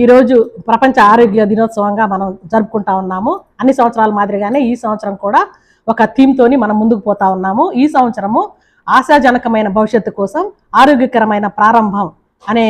ఈరోజు ప్రపంచ ఆరోగ్య దినోత్సవంగా మనం జరుపుకుంటా ఉన్నాము. అన్ని సంవత్సరాల మాదిరిగానే ఈ సంవత్సరం కూడా ఒక థీమ్తోని మనం ముందుకు పోతా ఉన్నాము. ఈ సంవత్సరము ఆశాజనకమైన భవిష్యత్తు కోసం ఆరోగ్యకరమైన ప్రారంభం అనే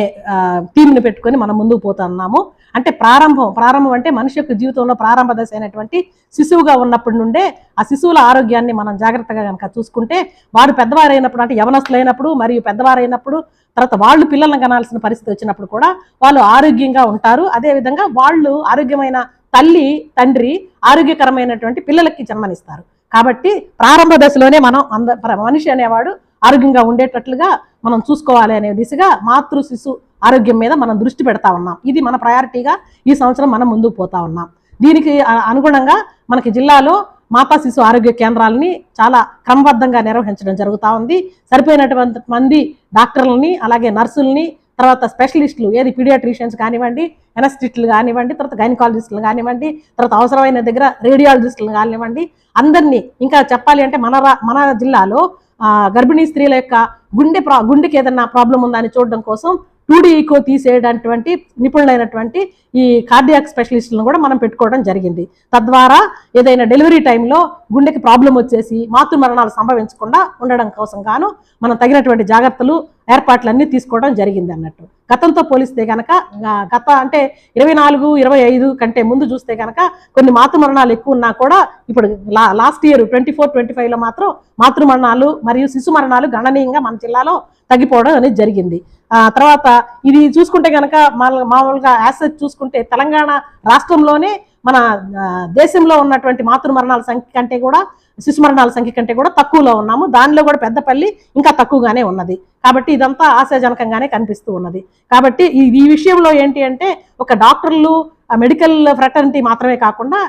థీమ్ని పెట్టుకొని మనం ముందుకు పోతున్నాము అంటే ప్రారంభం ప్రారంభం అంటే మనిషి యొక్క జీవితంలో ప్రారంభ దశ అయినటువంటి శిశువుగా ఉన్నప్పటి నుండే ఆ శిశువుల ఆరోగ్యాన్ని మనం జాగ్రత్తగా కనుక చూసుకుంటే వారు పెద్దవారు అయినప్పుడు అంటే యవనస్తులైనప్పుడు మరియు పెద్దవారు అయినప్పుడు తర్వాత వాళ్ళు పిల్లల్ని కనాల్సిన పరిస్థితి వచ్చినప్పుడు కూడా వాళ్ళు ఆరోగ్యంగా ఉంటారు. అదేవిధంగా వాళ్ళు ఆరోగ్యమైన తల్లి తండ్రి ఆరోగ్యకరమైనటువంటి పిల్లలకి జన్మనిస్తారు. కాబట్టి ప్రారంభ దశలోనే మనం అంద ప్ర- మనిషి అనేవాడు ఆరోగ్యంగా ఉండేటట్లుగా మనం చూసుకోవాలి అనే దిశగా మాతృ శిశు ఆరోగ్యం మీద మనం దృష్టి పెడతా ఉన్నాం. ఇది మన ప్రయారిటీగా ఈ సంవత్సరం మనం ముందుకు పోతా ఉన్నాం. దీనికి అనుగుణంగా మనకి జిల్లాలో మాతా శిశు ఆరోగ్య కేంద్రాలని చాలా క్రమబద్ధంగా నిర్వహించడం జరుగుతూ ఉంది. సరిపోయినటువంటి మంది డాక్టర్లని అలాగే నర్సుల్ని తర్వాత స్పెషలిస్టులు ఏది పీడియాట్రిషియన్స్ కానివ్వండి ఎనస్టిస్టులు కానివ్వండి తర్వాత గైనకాలజిస్టులు కానివ్వండి తర్వాత అవసరమైన దగ్గర రేడియాలజిస్టులు కానివ్వండి అందరినీ ఇంకా చెప్పాలి అంటే మన మన జిల్లాలో గర్భిణీ స్త్రీల యొక్క గుండె ప్రా గుండెకి ఏదన్నా ప్రాబ్లం ఉందా అని చూడడం కోసం టూడీ ఈకో తీసేయడానికి నిపుణులైనటువంటి ఈ కార్డియాక్ స్పెషలిస్టులను కూడా మనం పెట్టుకోవడం జరిగింది. తద్వారా ఏదైనా డెలివరీ టైంలో గుండెకి ప్రాబ్లం వచ్చేసి మాతృ మరణాలు సంభవించకుండా ఉండడం కోసం గాను మనం తగినటువంటి జాగ్రత్తలు ఏర్పాట్లన్నీ తీసుకోవడం జరిగింది అన్నట్టు. గతంతో పోలిస్తే కనుక గత అంటే ఇరవై నాలుగు ఇరవై ఐదు కంటే ముందు చూస్తే కనుక కొన్ని మాతృ మరణాలు ఎక్కువ ఉన్నా కూడా ఇప్పుడు last year twenty four twenty ఫైవ్లో మాత్రం మాతృ మరణాలు మరియు శిశు మరణాలు గణనీయంగా మన జిల్లాలో తగ్గిపోవడం అనేది జరిగింది. ఆ తర్వాత ఇది చూసుకుంటే కనుక మామూలుగా యాసెట్ చూసుకుంటే తెలంగాణ రాష్ట్రంలోనే మన దేశంలో ఉన్నటువంటి మాతృ మరణాల సంఖ్య కంటే కూడా శిశు మరణాల సంఖ్య కంటే కూడా తక్కువలో ఉన్నాము. దానిలో కూడా పెద్దపల్లి ఇంకా తక్కువగానే ఉన్నది. కాబట్టి ఇదంతా ఆశాజనకంగానే కనిపిస్తూ ఉన్నది. కాబట్టి ఈ ఈ విషయంలో ఏంటి అంటే ఒక డాక్టర్లు మెడికల్ ఫ్రటర్నిటీ మాత్రమే కాకుండా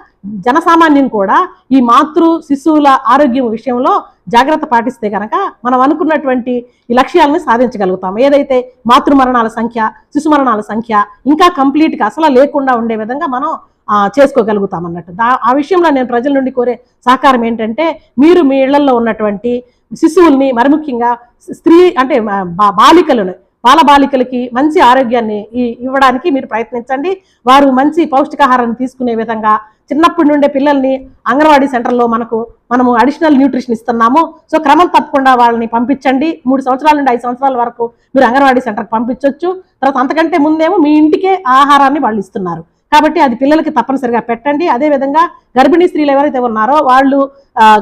జనసామాన్యం కూడా ఈ మాతృ శిశువుల ఆరోగ్యం విషయంలో జాగ్రత్త పాటిస్తే కనుక మనం అనుకున్నటువంటి ఈ లక్ష్యాలను సాధించగలుగుతాం. ఏదైతే మాతృ మరణాల సంఖ్య శిశు మరణాల సంఖ్య ఇంకా కంప్లీట్గా అసలు లేకుండా ఉండే విధంగా మనం చేసుకోగలుగుతాం అన్నట్టు. దా ఆ విషయంలో నేను ప్రజల నుండి కోరే సహకారం ఏంటంటే మీరు మీ ఇళ్ళలో ఉన్నటువంటి శిశువుల్ని మరి ముఖ్యంగా స్త్రీ అంటే బా- బాలికలను బాలబాలికలకి మంచి ఆరోగ్యాన్ని ఈ- ఇవ్వడానికి మీరు ప్రయత్నించండి. వారు మంచి పౌష్టికాహారాన్ని తీసుకునే విధంగా చిన్నప్పటి నుండే పిల్లల్ని అంగన్వాడీ సెంటర్లో మనకు మనము అడిషనల్ న్యూట్రిషన్ ఇస్తున్నాము. సో క్రమం తప్పకుండా వాళ్ళని పంపించండి. మూడు సంవత్సరాల నుండి ఐదు సంవత్సరాల వరకు మీరు అంగన్వాడీ సెంటర్కి పంపించవచ్చు తర్వాత అంతకంటే ముందేమో మీ ఇంటికే ఆహారాన్ని వాళ్ళు ఇస్తున్నారు. కాబట్టి అది పిల్లలకి తప్పనిసరిగా పెట్టండి. అదేవిధంగా గర్భిణీ స్త్రీలు ఎవరైతే ఉన్నారో వాళ్ళు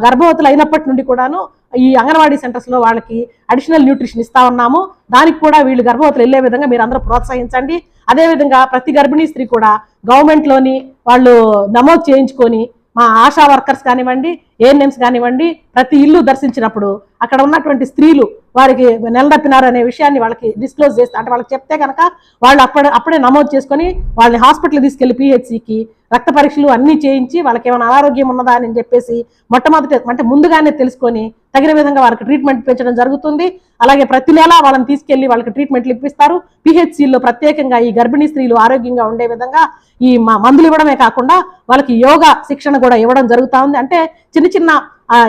గర్భవతులు అయినప్పటి నుండి కూడాను ఈ అంగన్వాడీ సెంటర్స్లో వాళ్ళకి అడిషనల్ న్యూట్రిషన్ ఇస్తా ఉన్నాము. దానికి కూడా వీళ్ళు గర్భవతులు వెళ్ళే విధంగా మీరు అందరూ ప్రోత్సహించండి. అదేవిధంగా ప్రతి గర్భిణీ స్త్రీ కూడా గవర్నమెంట్లోని వాళ్ళు నమోదు చేయించుకొని మా ఆశా వర్కర్స్ కానివ్వండి ఏఎన్ఎంస్ కానివ్వండి ప్రతి ఇల్లు దర్శించినప్పుడు అక్కడ ఉన్నటువంటి స్త్రీలు వారికి నిలదప్పినారు అనే విషయాన్ని వాళ్ళకి డిస్క్లోజ్ చేస్తే అంటే వాళ్ళకి చెప్తే కనుక వాళ్ళు అప్పుడే అప్పుడే నమోదు చేసుకొని వాళ్ళని హాస్పిటల్ తీసుకెళ్ళి పిహెచ్సికి రక్త పరీక్షలు అన్నీ చేయించి వాళ్ళకి ఏమైనా అనారోగ్యం ఉన్నదా అని చెప్పేసి మొట్టమొదటి అంటే ముందుగానే తెలుసుకొని తగిన విధంగా వారికి ట్రీట్మెంట్ పెంచడం జరుగుతుంది. అలాగే ప్రతి నెల వాళ్ళని తీసుకెళ్ళి వాళ్ళకి ట్రీట్మెంట్లు ఇప్పిస్తారు. పిహెచ్సిలో ప్రత్యేకంగా ఈ గర్భిణీ స్త్రీలు ఆరోగ్యంగా ఉండే విధంగా ఈ మ- మందులు ఇవ్వడమే కాకుండా వాళ్ళకి యోగా శిక్షణ కూడా ఇవ్వడం జరుగుతూ ఉంది. అంటే చిన్న చిన్న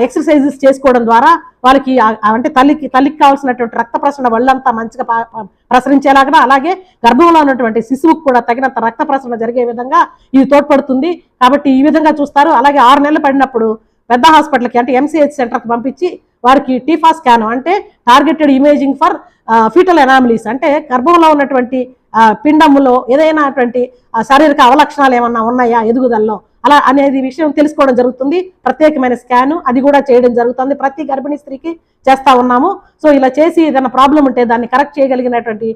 ఎక్సర్సైజెస్ చేసుకోవడం ద్వారా వాళ్ళకి అంటే తల్లికి తల్లికి కావాల్సినటువంటి రక్త ప్రసరణ వాళ్ళంతా మంచిగా ప్రసరించేలాగా అలాగే గర్భంలో ఉన్నటువంటి శిశువుకు కూడా తగినంత రక్త ప్రసరణ జరిగే విధంగా ఇది తోడ్పడుతుంది. కాబట్టి ఈ విధంగా చూస్తారు. అలాగే ఆరు నెలలు పడినప్పుడు పెద్ద హాస్పిటల్కి అంటే ఎంసీహెచ్ సెంటర్కి పంపించి వారికి టీఫా స్కాన్ అంటే targeted imaging for fetal anomalies అంటే గర్భంలో ఉన్నటువంటి పిండములో ఏదైనా అటువంటి శారీరక అవలక్షణాలు ఏమన్నా ఉన్నాయా ఎదుగుదలలో? అలా అనేది విషయం తెలుసుకోవడం జరుగుతుంది. ప్రత్యేకమైన స్కాన్ అది కూడా చేయడం జరుగుతుంది. ప్రతి గర్భిణీ స్త్రీకి చేస్తా ఉన్నాము. సో ఇలా చేసి ఏదైనా ప్రాబ్లం ఉంటే దాన్ని కరెక్ట్ చేయగలిగినటువంటి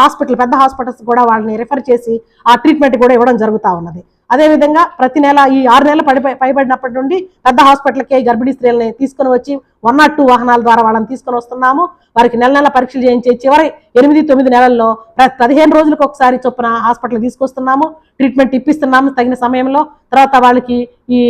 హాస్పిటల్ పెద్ద హాస్పిటల్స్ కూడా వాళ్ళని రిఫర్ చేసి ఆ ట్రీట్మెంట్ కూడా ఇవ్వడం జరుగుతూ ఉన్నది. అదేవిధంగా ప్రతి నెల ఈ ఆరు నెలలు పడి పైబడినప్పటి నుండి పెద్ద హాస్పిటల్కే గర్భిణీ స్త్రీలని తీసుకొని వచ్చి వన్ నాట్ టూ వాహనాల ద్వారా వాళ్ళని తీసుకొని వస్తున్నాము. వారికి నెల నెల పరీక్షలు చేయించి చివరి ఎనిమిది తొమ్మిది నెలల్లో పదిహేను రోజులకు ఒకసారి చొప్పున హాస్పిటల్ తీసుకొస్తున్నాము. ట్రీట్మెంట్ ఇప్పిస్తున్నాము తగిన సమయంలో. తర్వాత వాళ్ళకి ఈ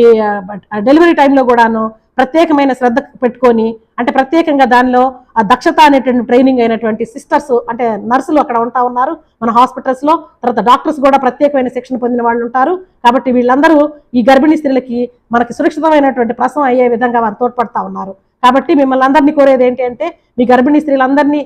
డెలివరీ టైంలో కూడాను ప్రత్యేకమైన శ్రద్ధ పెట్టుకొని అంటే ప్రత్యేకంగా దానిలో ఆ దక్షత అనేటువంటి ట్రైనింగ్ అయినటువంటి సిస్టర్స్ అంటే నర్సులు అక్కడ ఉంటా ఉన్నారు. మన హాస్పిటల్స్లో తర్వాత డాక్టర్స్ కూడా ప్రత్యేకమైన శిక్షణ పొందిన వాళ్ళు ఉంటారు. కాబట్టి వీళ్ళందరూ ఈ గర్భిణీ స్త్రీలకి మనకి సురక్షితమైనటువంటి ప్రసవం అయ్యే విధంగా వారు తోడ్పడతా ఉన్నారు. కాబట్టి మిమ్మల్ని అందరినీ కోరేది ఏంటి అంటే మీ గర్భిణీ స్త్రీలందరినీ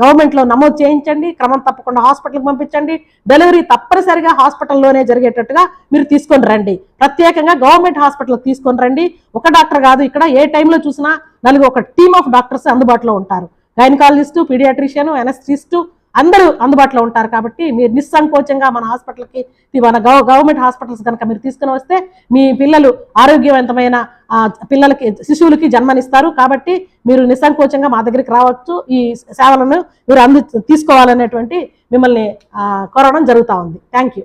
గవర్నమెంట్లో నమోదు చేయించండి క్రమం తప్పకుండా హాస్పిటల్కి పంపించండి డెలివరీ తప్పనిసరిగా హాస్పిటల్లోనే జరిగేటట్టుగా మీరు తీసుకొని రండి. ప్రత్యేకంగా గవర్నమెంట్ హాస్పిటల్ తీసుకొని రండి. ఒక డాక్టర్ కాదు ఇక్కడ ఏ టైంలో చూసినా నలుగురు ఒక టీమ్ ఆఫ్ డాక్టర్స్ అందుబాటులో ఉంటారు. గైనకాలజిస్టు పీడియాట్రిషియన్ ఎనస్టిస్టు అందరూ అందుబాటులో ఉంటారు కాబట్టి మీరు నిస్సంకోచంగా మన హాస్పిటల్కి మన గవర్నమెంట్ హాస్పిటల్స్ కనుక మీరు తీసుకుని వస్తే మీ పిల్లలు ఆరోగ్యవంతమైన పిల్లలకి శిశువులకి జన్మనిస్తారు కాబట్టి మీరు నిస్సంకోచంగా మా దగ్గరికి రావచ్చు. ఈ సేవలను మీరు అంది తీసుకోవాలనేటువంటి మిమ్మల్ని కోరడం జరుగుతూ ఉంది. Thank you